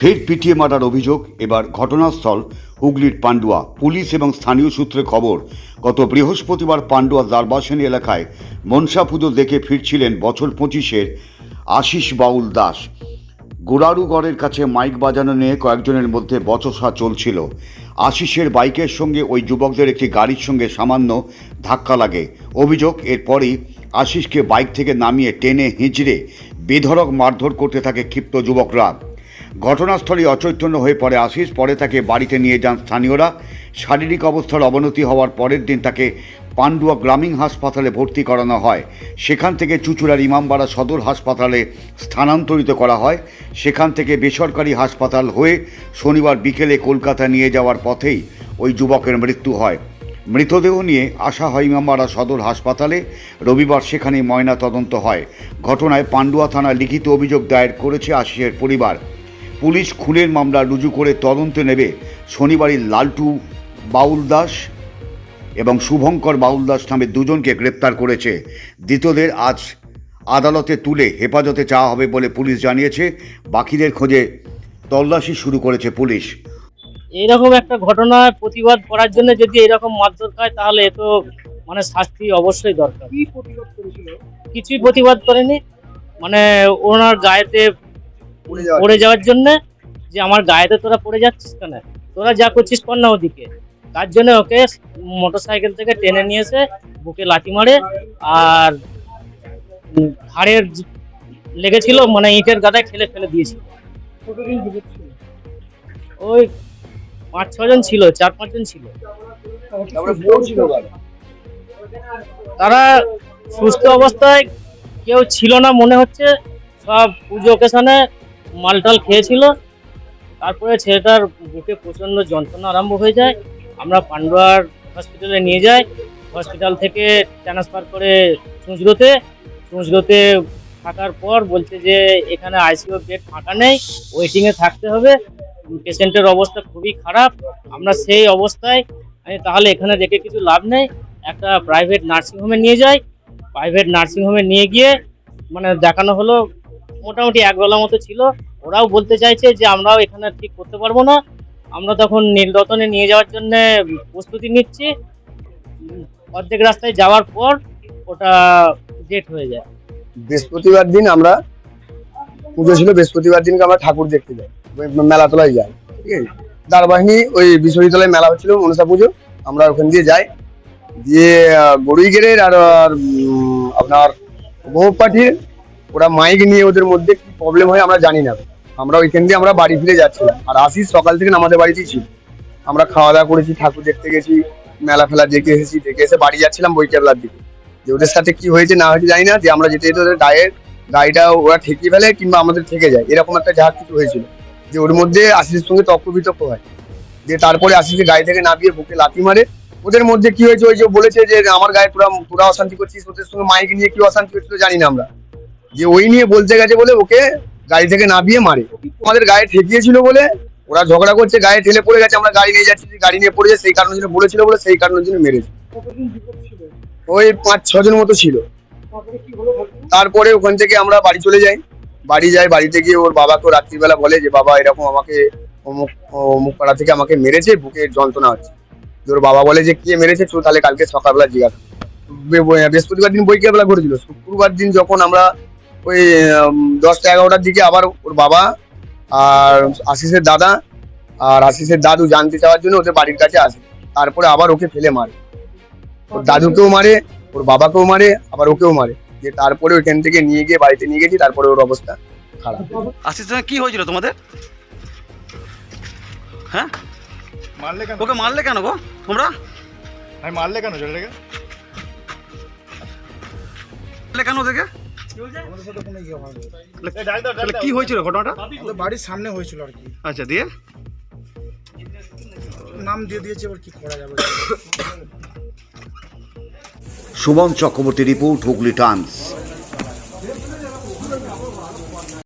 ফের পিটিয়ে মারার অভিযোগ, এবার ঘটনাস্থল হুগলির পান্ডুয়া। পুলিশ এবং স্থানীয় সূত্রে খবর, গত বৃহস্পতিবার পান্ডুয়া দারবাসেনী এলাকায় মনসা পুজো দেখে ফিরছিলেন বছর পঁচিশের আশিস বাউল দাস। গোড়ারুগড়ের কাছে মাইক বাজানো নিয়ে কয়েকজনের মধ্যে বচসা চলছিল। আশিসের বাইকের সঙ্গে ওই যুবকদের একটি গাড়ির সঙ্গে সামান্য ধাক্কা লাগে। অভিযোগ, এরপরই আশিসকে বাইক থেকে নামিয়ে টেনে হিঁচড়ে বেধড়ক মারধর করতে থাকে ক্ষিপ্ত যুবকরা। ঘটনাস্থলে অচৈতন্য হয়ে পড়ে আশিস, পরে তাকে বাড়িতে নিয়ে যান স্থানীয়রা। শারীরিক অবস্থার অবনতি হওয়ার পরের দিন তাকে পান্ডুয়া গ্রামীণ হাসপাতালে ভর্তি করানো হয়। সেখান থেকে চুচুড়ার ইমামবাড়া সদর হাসপাতালে স্থানান্তরিত করা হয়। সেখান থেকে বেসরকারি হাসপাতাল হয়ে শনিবার বিকেলে কলকাতা নিয়ে যাওয়ার পথেই ওই যুবকের মৃত্যু হয়। মৃতদেহ নিয়ে আসা হয় ইমামবাড়া সদর হাসপাতালে। রবিবার সেখানে ময়না তদন্ত হয়। ঘটনায় পান্ডুয়া থানায় লিখিত অভিযোগ দায়ের করেছে আশিসের পরিবার। পুলিশ খুনের মামলা রুজু করে তদন্তে নেবে শনিবারই লালটু বাউল দাস এবং শুভঙ্কর বাউল দাস নামে দুজনকে গ্রেপ্তার করেছে। দ্বিতীয়দের আজ আদালতে তুলে হেফাজতে চাওয়া হবে বলে পুলিশ জানিয়েছে। বাকিদের খোঁজে তল্লাশি শুরু করেছে পুলিশ। এইরকম একটা ঘটনায় প্রতিবাদ করার জন্য যদি এরকম মারধর খায় তাহলে এ তো মানে শাস্তি অবশ্যই দরকার। কি প্রতিবাদ করেছিল? কিছুই প্রতিবাদ করেনি। মানে ওনার গায়েতে পড়ে যাওয়ার জন্য। যে আমার গায়েতে তোরা পড়ে যাচ্ছিস কেন? তোরা যা করছিস কর না ওদিকে। তার জন্য ওকে মোটর সাইকেল থেকে টেনে নিয়ে এসে বুকে লাঠি মারে আর ঘাড়ের লেগেছিল মানে ইটের গাদায় খেলে ফেলে দিয়েছিল। ওই পাঁচ ছজন ছিল চার পাঁচজন ছিল। তারা সুস্থ অবস্থায় কেউ ছিল না মনে হচ্ছে। সব পুজো ওকেশনে মালটাল খেয়েছিল। তারপরে ছেলেটার বুকে প্রচণ্ড যন্ত্রণা আরম্ভ হয়ে যায়। আমরা পান্ডুয়ার হসপিটালে নিয়ে যাই। হসপিটাল থেকে ট্রান্সফার করে চুঁচড়োতে। চুঁচড়োতে থাকার পর বলছে যে, এখানে আইসিইউ বেড ফাঁকা নেই ওয়েটিংয়ে থাকতে হবে। পেশেন্টের অবস্থা খুবই খারাপ। আমরা সেই অবস্থায়, আমি তাহলে এখানে রেখে কিছু লাভ নেই। একটা প্রাইভেট নার্সিংহোমে নিয়ে যাই। প্রাইভেট নার্সিংহোমে নিয়ে গিয়ে মানে দেখানো হলো মোটামুটি এক বেলা মতো ছিল। ওরাও বলতে চাইছে যে আমরাও এখানে ঠিক করতে পারব না। আমরা তখন নীলরতনে নিয়ে যাওয়ার জন্য প্রস্তুতি নিচ্ছি। অর্ধেক রাস্তায় যাওয়ার পর ওটা ডেট হয়ে যায়। বৃহস্পতিবার দিন আমরা পুজো ছিল বৃহস্পতিবার দিনকে আমরা ঠাকুর দেখতে যাই। মেলাতলায় যাই ঠিক আছে? দারবাহিনী ওই বিশ্ববিদ্যালয়ে মেলা হচ্ছিল মনসা পুজো। আমরা ওখান দিয়ে যাই। দিয়ে আহ, গড়ুইগেরের আর আপনার বহুপাঠির ওরা মাইক নিয়ে ওদের মধ্যে কি প্রবলেম হয় আমরা জানি না। আমরা ওইখান দিয়ে আমরা বাড়ি ফিরে যাচ্ছিলাম। আর আশিস সকাল থেকে আমাদের বাড়িতেই ছিল। আমরা খাওয়া দাওয়া করেছি, ঠাকুর দেখতে গেছি, মেলা ফেলা দেখে এসেছি, দেখে এসে বাড়ি যাচ্ছিলাম বইকেবলার দিকে। যে ওদের সাথে কি হয়েছে না হয়েছে জানি না, যে আমরা যেতে যেতে ওদের গায়ের গাড়িটা ওরা ঠেকিয়ে ফেলে কিংবা আমাদের থেকে যায়। এরকম একটা যা কিছু হয়েছিল। যে ওর মধ্যে আশিসের সঙ্গে তর্ক বিতর্ক হয়। যে তারপরে আশিসকে গাড়ি থেকে নামিয়ে বুকে লাথি মারে। ওদের মধ্যে কি হয়েছে? ওই যে বলেছে যে, আমার গায়ে তোরা তোরা অশান্তি করছিস ওদের সঙ্গে মাইক নিয়ে কি অশান্তি হচ্ছিল জানি না আমরা। যে ওই নিয়ে বলতে গেছে বলে ওকে গাড়ি থেকে নামিয়ে মারে। আমাদের গায়ে ঠেকিয়েছিল বলে ওরা ঝগড়া করছে গায়ে ঠেলে পড়ে গেছে আমরা গাড়ি নিয়ে যাচ্ছি গাড়ি নিয়ে পড়ে যায় সেই কারণের জন্য বলেছিল বলে সেই কারণের জন্য মেরেছে। ওই পাঁচ ছজন মতো ছিল। তারপরে ওখান থেকে আমরা বাড়ি চলে যাই। বাড়ি যাই বাড়িতে গিয়ে ওর বাবাকে রাত্রিবেলা বলে যে বাবা এরকম আমাকে অমুক অমুক পাড়া থেকে আমাকে মেরেছে বুকে যন্ত্রণা হচ্ছে। ওর বাবা বলে যে কে মেরেছে চল তাহলে কালকে সকালবেলা জিজ্ঞাসা বৃহস্পতিবার দিন বইকে বেলা ঘটেছিল। শুক্রবার দিন যখন আমরা ওই দশটা এগারোটার দিকে আবার ওর বাবা আর আশিসের দাদা আর আশিসের দাদু জানতে চাওয়ার জন্য ওদের বাড়ির কাছে আসে। তারপরে আবার ওকে ফেলে মারে। ওর দাদুকেও মারে ওর বাবাকেও মারে আবার ওকেও মারে। যে তারপরে ওইখান থেকে নিয়ে গিয়ে বাড়িতে নিয়ে গেছি তারপরে ওর অবস্থা খারাপ। আশিস কি হয়েছিল তোমাদের? হ্যাঁ? মারলে কেন? ওকে মারলে কেন গো? তোমরা? আমি মারলে কেন ছেলেটাকে? মারলে কেন ওদেরকে? আমাদের সাথে কোনো ইয়ে হয়নি। তাহলে কি হয়েছিল ঘটনাটা? আমাদের বাড়ির সামনে হয়েছিল আর কি। আচ্ছা দিয়ে? নাম দিয়ে দিয়েছে এবার কি করা যাবে? Suman Chakraborty report Hooghly times.